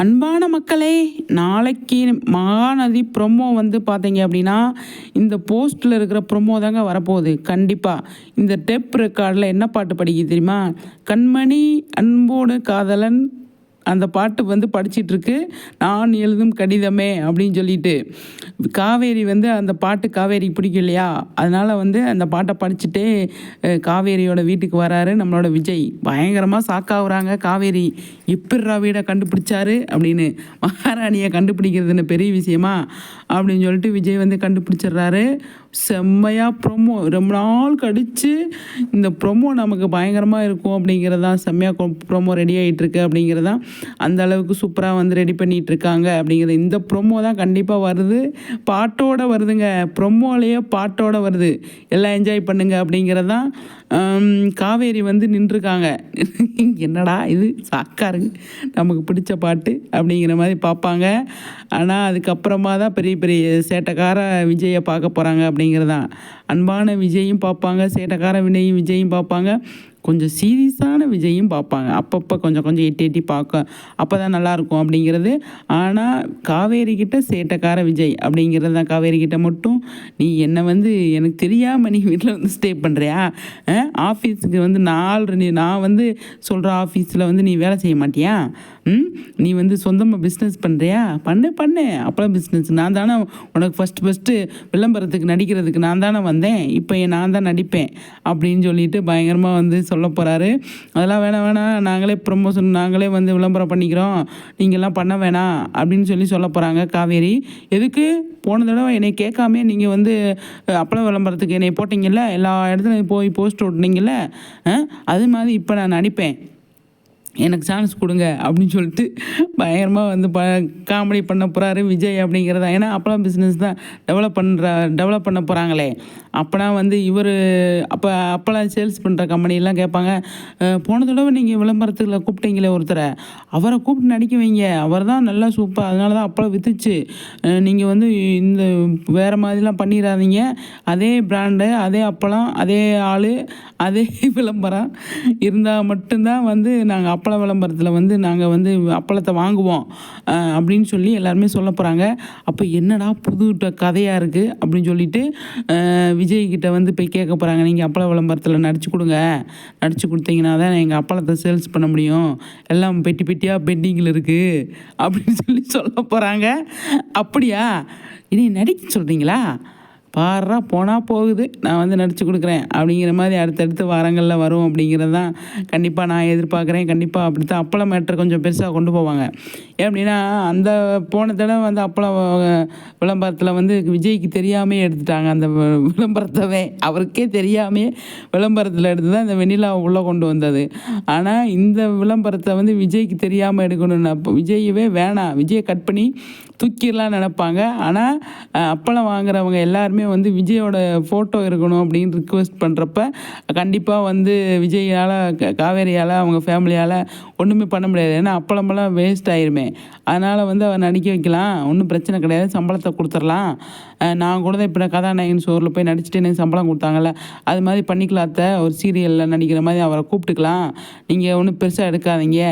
அன்பான மக்களே நாளைக்கு மகாநதி ப்ரொமோ வந்து பார்த்தீங்க அப்படின்னா இந்த போஸ்ட்டில் இருக்கிற ப்ரொமோ தாங்க வரப்போகுது. கண்டிப்பாக இந்த டெப் ரெக்கார்டில் என்ன பாட்டு படிக்குது தெரியுமா? கண்மணி அன்போடு காதலன் அந்த பாட்டு வந்து படிச்சிட்ருக்கு. நான் எழுதும் கடிதமே அப்படின்னு சொல்லிட்டு. காவேரி வந்து அந்த பாட்டு காவேரி பிடிக்கும் இல்லையா? அதனால் வந்து அந்த பாட்டை படிச்சுட்டே காவேரியோட வீட்டுக்கு வராரு நம்மளோட விஜய். பயங்கரமாக சாக்காகுறாங்க காவேரி. எப்படிரா வீடை கண்டுபிடிச்சாரு அப்படின்னு மகாராணியை கண்டுபிடிக்கிறதுன்னு பெரிய விஷயமா? அப்படின்னு சொல்லிட்டு விஜய் வந்து கண்டுபிடிச்சிடுறாரு. செம்மையாக ப்ரொமோ ரொம்ப நாள் கடித்து இந்த ப்ரொமோ நமக்கு பயங்கரமாக இருக்கும் அப்படிங்கிறதான் செம்மையாக ப்ரொமோ ரெடி ஆகிட்டுருக்கு அப்படிங்கிறது அப்படிங்கிறதான் அந்த அளவுக்கு சூப்பராக வந்து ரெடி பண்ணிகிட்டு இருக்காங்க அப்படிங்கிறது. இந்த ப்ரொமோ தான் கண்டிப்பாக வருது. பாட்டோட வருதுங்க. ப்ரொமோலேயே பாட்டோட வருது. எல்லாம் என்ஜாய் பண்ணுங்க அப்படிங்கிறதான் தான் காவேரி வந்து நின்றுருக்காங்க. என்னடா இது? சாக்காரு இருக்கு நமக்கு பிடிச்ச பாட்டு அப்படிங்கிற மாதிரி பார்ப்பாங்க. ஆனால் அதுக்கப்புறமா தான் பெரிய பெரிய சேட்டைக்கார விஜயை பார்க்க போகிறாங்க அப்படிங்கிறதான். அன்பான விஜயும் பார்ப்பாங்க சேட்டைக்கார வினையும் விஜயும் பார்ப்பாங்க. கொஞ்சம் சீரியஸான விஜயும் பார்ப்பாங்க. அப்பப்போ கொஞ்சம் கொஞ்சம் எட்டி எட்டி பார்க்க. அப்போ தான் நல்லாயிருக்கும் அப்படிங்கிறது. ஆனால் காவேரி கிட்ட சேட்டைக்கார விஜய் அப்படிங்கிறது தான் காவேரி கிட்ட மட்டும். நீ என்னை வந்து எனக்கு தெரியாமல் நீ வீட்டில் வந்து ஸ்டே பண்ணுறியா ஆஃபீஸுக்கு வந்து நாலு நீ நான் வந்து சொல்கிற ஆஃபீஸில் வந்து நீ வேலை செய்ய மாட்டியா? நீ வந்து சொந்தமாக பிஸ்னஸ் பண்ணுறியா பண்ணு பண்ணு. அப்போலாம் பிஸ்னஸ் நான் தானே உனக்கு ஃபஸ்ட்டு ஃபஸ்ட்டு விளம்பரத்துக்கு நடிக்கிறதுக்கு நான் தானே வந்தேன். இப்போ நான் தான் நடிப்பேன். அப்படின்னு சொல்லிட்டு பயங்கரமாக வந்து சொல்ல போகிறாரு அதெல்லாம் வேணாம் வேணாம். நாங்களே ப்ரொமோஷன் நாங்களே வந்து விளம்பரம் பண்ணிக்கிறோம். நீங்கள்லாம் பண்ண வேணாம். அப்படின்னு சொல்லி சொல்ல போகிறாங்க காவேரி. எதுக்கு? போன தடவை என்னை கேட்காம நீங்கள் வந்து அப்பளம் விளம்பரத்துக்கு என்னை போட்டிங்கல்ல? எல்லா இடத்துலையும் போய் போஸ்ட் ஓட்டுனீங்கல்ல? அது மாதிரி இப்போ நான் நடிப்பேன். எனக்கு சான்ஸ் கொடுங்க அப்படின்னு சொல்லிட்டு பயங்கரமாக வந்து ப காமெடி பண்ண போகிறாரு விஜய் அப்படிங்கிறதா. ஏன்னா அப்போலாம் பிஸ்னஸ் தான். டெவலப் பண்ணுற டெவலப் பண்ண போகிறாங்களே அப்போனா வந்து இவர் அப்போ அப்போலாம் சேல்ஸ் பண்ணுற கம்பெனிலாம் கேட்பாங்க போன தடவை நீங்கள் விளம்பரத்தில் கூப்பிட்டீங்களே ஒருத்தரை. அவரை கூப்பிட்டு நடிக்க வைங்க. அவர் தான் நல்லா சூப்பர் அதனால தான் அப்போலாம் வித்துச்சு. நீங்கள் வந்து இந்த வேறு மாதிரிலாம் பண்ணிடாதீங்க அதே பிராண்டு அதே அப்பளம் அதே ஆள் அதே விளம்பரம். இருந்தால் மட்டும்தான் வந்து நாங்கள் அப்பள விளம்பரத்தில் வந்து நாங்கள் வந்து அப்பளத்தை வாங்குவோம். அப்படின்னு சொல்லி எல்லாருமே சொல்ல போகிறாங்க அப்போ என்னடா புது கதையாக இருக்குது அப்படின்னு சொல்லிட்டு விஜய்கிட்ட வந்து போய் கேட்க போகிறாங்க நீங்கள் அப்பள விளம்பரத்தில் நடிச்சு கொடுங்க. நடிச்சு கொடுத்தீங்கன்னா தான் எங்கள் அப்பளத்தை சேல்ஸ் பண்ண முடியும். எல்லாம் பெட்டி பெட்டியாக பெண்டிங்கில் இருக்குது அப்படின்னு சொல்லி சொல்ல போகிறாங்க அப்படியா? இனி நடிக்க சொல்கிறீங்களா பாடுறா போனால் போகுது நான் வந்து நடித்து கொடுக்குறேன். அப்படிங்கிற மாதிரி அடுத்தடுத்து வாரங்களில் வரும் அப்படிங்கிறது தான் கண்டிப்பாக நான் எதிர்பார்க்குறேன். கண்டிப்பாக அப்படி தான் அப்பளம் மேட்ரு கொஞ்சம் பெருசாக கொண்டு போவாங்க. எப்படின்னா அந்த போன தடவை வந்து அப்பளம் விளம்பரத்தில் வந்து விஜய்க்கு தெரியாமே எடுத்துட்டாங்க. அந்த விளம்பரத்தவே அவருக்கே தெரியாமே விளம்பரத்தில் எடுத்து தான் இந்த வெண்ணிலா உள்ளே கொண்டு வந்தது. ஆனால் இந்த விளம்பரத்தை வந்து விஜய்க்கு தெரியாமல் எடுக்கணும்னு அப்போ விஜயவே வேணாம். விஜயை கட் பண்ணி தூக்கிடலாம் நினப்பாங்க. ஆனால் அப்பளம் வாங்குறவங்க எல்லாருமே வந்து விஜயோட ஃபோட்டோ இருக்கணும் அப்படின்னு ரிக்வெஸ்ட் பண்ணுறப்ப கண்டிப்பாக வந்து விஜயால் காவேரியால் அவங்க ஃபேமிலியால் ஒன்றுமே பண்ண முடியாது. ஏன்னா அப்பளமெல்லாம் வேஸ்ட் ஆயிருமே. அதனால் வந்து அவர் நடிக்க வைக்கலாம். ஒன்றும் பிரச்சனை கிடையாது. சம்பளத்தை கொடுத்துடலாம். நான் கூட தான் இப்போ கதாநாயகன் ஷோரில் போய் நடிச்சுட்டு எனக்கு சம்பளம் கொடுத்தாங்கல்ல அது மாதிரி பண்ணிக்கலாம் ஒரு சீரியலில் நடிக்கிற மாதிரி அவரை கூப்பிட்டுக்கலாம். நீங்கள் ஒன்றும் பெருசாக எடுக்காதீங்க.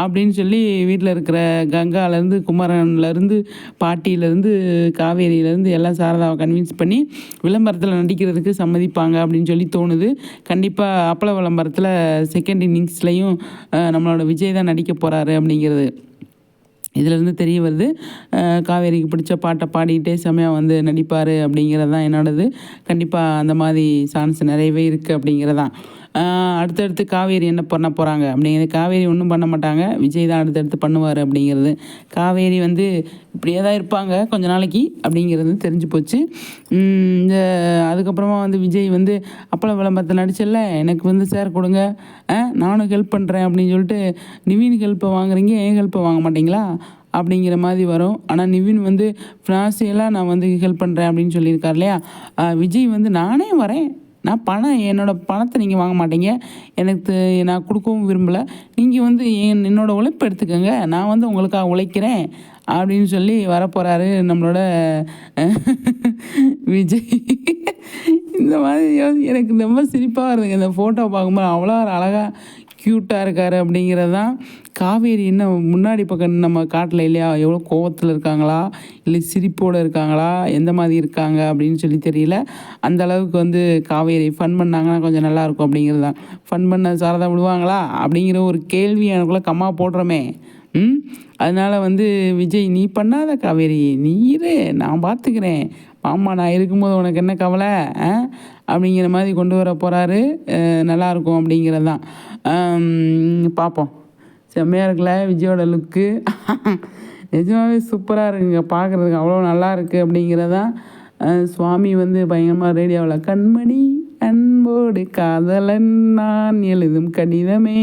அப்படின்னு சொல்லி வீட்டில் இருக்கிற கங்காலேருந்து குமரன்லேருந்து பாட்டியிலேருந்து காவேரியிலேருந்து எல்லாம் சாரதாவை கன்வின்ஸ் பண்ணி விளம்பரத்தில் நடிக்கிறதுக்கு சம்மதிப்பாங்க அப்படின்னு சொல்லி தோணுது. கண்டிப்பாக அப்பள விளம்பரத்தில் செகண்ட் இன்னிங்ஸ்லேயும் நம்மளோட விஜய் தான் நடிக்க போகிறாரு அப்படிங்கிறது இதிலேருந்து தெரிய வருது. காவேரிக்கு பிடிச்ச பாட்டை பாடிக்கிட்டே செம்மையாக வந்து நடிப்பார் அப்படிங்கிறது தான் என்னோடது. கண்டிப்பாக அந்த மாதிரி சான்ஸ் நிறையவே இருக்குது அப்படிங்கிறதான். அடுத்தடுத்து காவேரி என்ன பண்ண போகிறாங்க அப்படிங்கிறது காவேரி ஒன்றும் பண்ண மாட்டாங்க. விஜய் தான் அடுத்தடுத்து பண்ணுவார் அப்படிங்கிறது. காவேரி வந்து இப்படியே தான் இருப்பாங்க கொஞ்ச நாளைக்கு அப்படிங்கிறது தெரிஞ்சு போச்சு. இந்த அதுக்கப்புறமா வந்து விஜய் வந்து அப்பள விளம்பரத்தில் நடிச்சல எனக்கு வந்து சேர் கொடுங்க. நானும் ஹெல்ப் பண்ணுறேன் அப்படின்னு சொல்லிட்டு நிவின் ஹெல்ப்பை வாங்குறீங்க ஏன் ஹெல்ப்பை வாங்க மாட்டீங்களா? அப்படிங்கிற மாதிரி வரும். ஆனால் நிவின் வந்து ஃபினான்சியலாக நான் வந்து ஹெல்ப் பண்ணுறேன் அப்படின்னு சொல்லியிருக்கார் இல்லையா? விஜய் வந்து நானே வரேன். நான் பணம் என்னோடய பணத்தை நீங்கள் வாங்க மாட்டீங்க. எனக்கு நான் கொடுக்கவும் விரும்பலை. நீங்கள் வந்து என் என்னோட உழைப்பு எடுத்துக்கோங்க. நான் வந்து உங்களுக்காக உழைக்கிறேன். அப்படின்னு சொல்லி வரப்போகிறாரு நம்மளோட விஜய். இந்த மாதிரி எனக்கு ரொம்ப சிரிப்பாக வருதுங்க. இந்த ஃபோட்டோ பார்க்கும்போது அவ்வளோ ஒரு அழகாக க்யூட்டாக இருக்கார் அப்படிங்கிறது தான் காவேரி என்ன முன்னாடி பக்கம் நம்ம காட்டில் இல்லையா? எவ்வளோ கோவத்தில் இருக்காங்களா? இல்லை சிரிப்போடு இருக்காங்களா? எந்த மாதிரி இருக்காங்க அப்படின்னு சொல்லி தெரியல. அந்த அளவுக்கு வந்து காவேரி ஃபன் பண்ணாங்கன்னா கொஞ்சம் நல்லாயிருக்கும் அப்படிங்கிறது. தான் ஃபன் பண்ண சாரதா விடுவாங்களா? அப்படிங்கிற ஒரு கேள்வி எனக்குள்ளே கம்மா போடுறோமே. ம்? அதனால் வந்து விஜய் நீ பண்ணாத காவேரி. நீ இரு. நான் பார்த்துக்கிறேன் மாமா நான் இருக்கும்போது உனக்கு என்ன கவலை? ஆ? அப்படிங்கிற மாதிரி கொண்டு வர போகிறாரு நல்லாயிருக்கும் அப்படிங்கிறது. தான் பார்ப்போம். செம்மையாக இருக்குல்ல விஜயோட லுக்கு நிஜமாகவே சூப்பராக இருக்குங்க. பார்க்குறதுக்கு அவ்வளோ நல்லா இருக்குது அப்படிங்கிறதான் சுவாமி வந்து பயங்கரமாக ரேடியோவில் கண்மணி அன்போடு காதலன் நான் எழுதும் கடிதமே.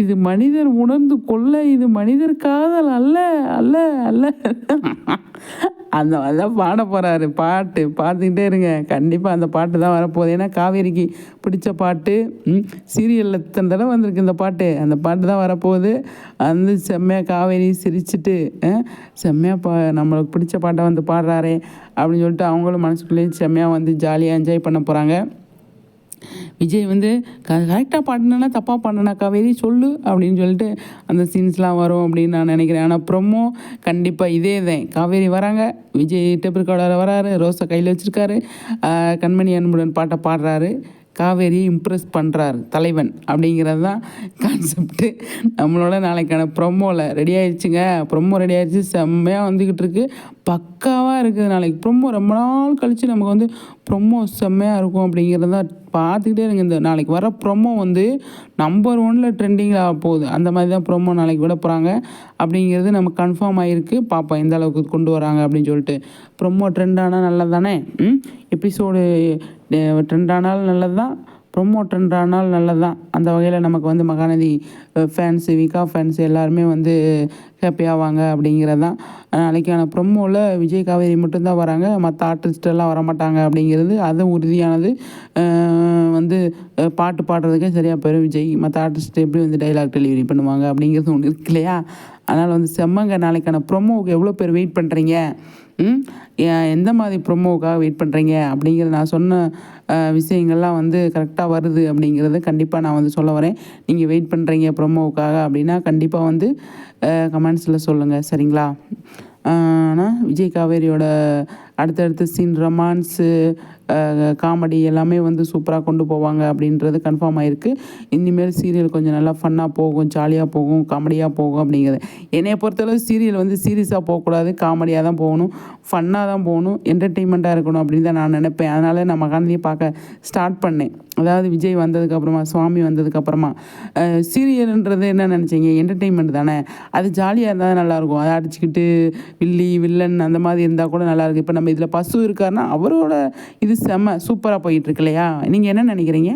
இது மனிதர் உணர்ந்து கொள்ள இது மனிதர் காதல் அல்ல அல்ல அல்ல. அந்த மாதிரி தான் பாட போகிறாரு பாட்டு பார்த்துக்கிட்டே இருங்க. கண்டிப்பாக அந்த பாட்டு தான் வரப்போகுது. ஏன்னா காவேரிக்கு பிடிச்ச பாட்டு சீரியலில் எத்தனை தடவை வந்திருக்கு இந்த பாட்டு. அந்த பாட்டு தான் வரப்போகுது. வந்து செம்மையாக காவேரி சிரிச்சிட்டு செம்மையாக பா நம்மளுக்கு பிடிச்ச பாட்டை வந்து பாடுறாரே அப்படின்னு சொல்லிட்டு அவங்களும் மனசுக்குள்ளேயே செம்மையாக வந்து ஜாலியாக என்ஜாய் பண்ண போகிறாங்க விஜய் வந்து க கரெக்டாக பாடினா தப்பாக பாடினா காவேரி சொல்லு அப்படின்னு சொல்லிட்டு அந்த சீன்ஸ்லாம் வரும் அப்படின்னு நான் நினைக்கிறேன். ஆனால் ப்ரொமோ கண்டிப்பாக இதே தான். காவேரி வராங்க. விஜய் டேப் ரெக்கார்டர் வராரு. ரோஸை கையில் வச்சுருக்காரு. கண்மணி அன்புடன் பாட்டை பாடுறாரு. காவேரியை இம்ப்ரெஸ் பண்ணுறாரு தலைவன் அப்படிங்கிறது தான் கான்செப்ட்டு நம்மளோட நாளைக்கான ப்ரொமோவில் ரெடி ஆயிடுச்சுங்க. ப்ரொமோ ரெடி ஆயிடுச்சு. செம்மையாக வந்துக்கிட்டு இருக்கு. பக்காவாக இருக்குது நாளைக்கு. ப்ரொமோ ரொம்ப நாள் கழித்து நமக்கு வந்து ப்ரொமோ செம்மையாக இருக்கும் அப்படிங்கிறத பார்த்துக்கிட்டே இருங்க. இந்த நாளைக்கு வர ப்ரொமோ வந்து நம்பர் ஒனில் ட்ரெண்டிங்கில் ஆக போகுது. அந்த மாதிரி தான் ப்ரொமோ நாளைக்கு விட போகிறாங்க அப்படிங்கிறது நம்ம கன்ஃபார்ம் ஆகிருக்கு பார்ப்போம் எந்த அளவுக்கு கொண்டு வராங்க அப்படின்னு சொல்லிட்டு. ப்ரொமோ ட்ரெண்ட் ஆனால் நல்லது தானே? எபிசோடு ட்ரெண்ட் ஆனாலும் நல்லது தான் ப்ரொமோட்டன்றானால் நல்லது தான் அந்த வகையில் நமக்கு வந்து மகாநதி ஃபேன்ஸு விகா ஃபேன்ஸ் எல்லாருமே வந்து ஹாப்பி ஆவாங்க அப்படிங்கிறது தான் நாளைக்கான ப்ரொமோவில் விஜய் காவேரி மட்டும்தான் வராங்க. மற்ற ஆர்டிஸ்டெல்லாம் வரமாட்டாங்க அப்படிங்கிறது அது உறுதியானது. வந்து பாட்டு பாடுறதுக்கே சரியாக போயிடும் விஜய். மற்ற ஆர்டிஸ்ட் எப்படி வந்து டைலாக் டெலிவரி பண்ணுவாங்க அப்படிங்கிறது ஒன்று இருக்கு இல்லையா? அதனால் வந்து செம்மங்க நாளைக்கான ப்ரொமோவுக்கு எவ்வளோ பேர் வெயிட் பண்ணுறீங்க ஏன் எந்த மாதிரி ப்ரொமோவுக்காக வெயிட் பண்ணுறீங்க அப்படிங்கிறத நான் சொன்ன விஷயங்கள்லாம் வந்து கரெக்டாக வருது அப்படிங்கிறத கண்டிப்பாக நான் வந்து சொல்ல வரேன். நீங்கள் வெயிட் பண்ணுறீங்க ப்ரொமோவுக்காக அப்படின்னா கண்டிப்பாக வந்து கமெண்ட்ஸில் சொல்லுங்கள் சரிங்களா? ஆனால் விஜய் காவேரியோட அடுத்தடுத்து சீன் ரொமான்ஸு காமெடி எல்லாமே வந்து சூப்பராக கொண்டு போவாங்க அப்படின்றது கன்ஃபார்ம் ஆயிருக்கு. இனிமேல் சீரியல் கொஞ்சம் நல்லா ஃபன்னாக போகும் ஜாலியாக போகும் காமெடியாக போகும் அப்படிங்கிறது. என்னை பொறுத்தளவு சீரியல் வந்து சீரியஸாக போகக்கூடாது காமெடியாக தான் போகணும் ஃபன்னாக தான் போகணும் என்டர்டெயின்மெண்ட்டாக இருக்கணும் அப்படின்னு தான் நான் நினைப்பேன். அதனால் நான் மகாநதியை பார்க்க ஸ்டார்ட் பண்ணேன். அதாவது விஜய் வந்ததுக்கப்புறமா சுவாமி வந்ததுக்கப்புறமா சீரியல்ன்றது என்ன நினச்சிங்க? என்டர்டெயின்மெண்ட் தானே? அது ஜாலியாக இருந்தால் நல்லாயிருக்கும் அதை அடிச்சுக்கிட்டு வில்லி வில்லன் அந்த மாதிரி இருந்தால் கூட நல்லாயிருக்கும் இப்போ நம்ம நம்ம இதில் பசு இருக்காருன்னா அவரோட இது செம்ம சூப்பராக போயிட்டுருக்கு இல்லையா? நீங்கள் என்ன நினைக்கிறீங்க?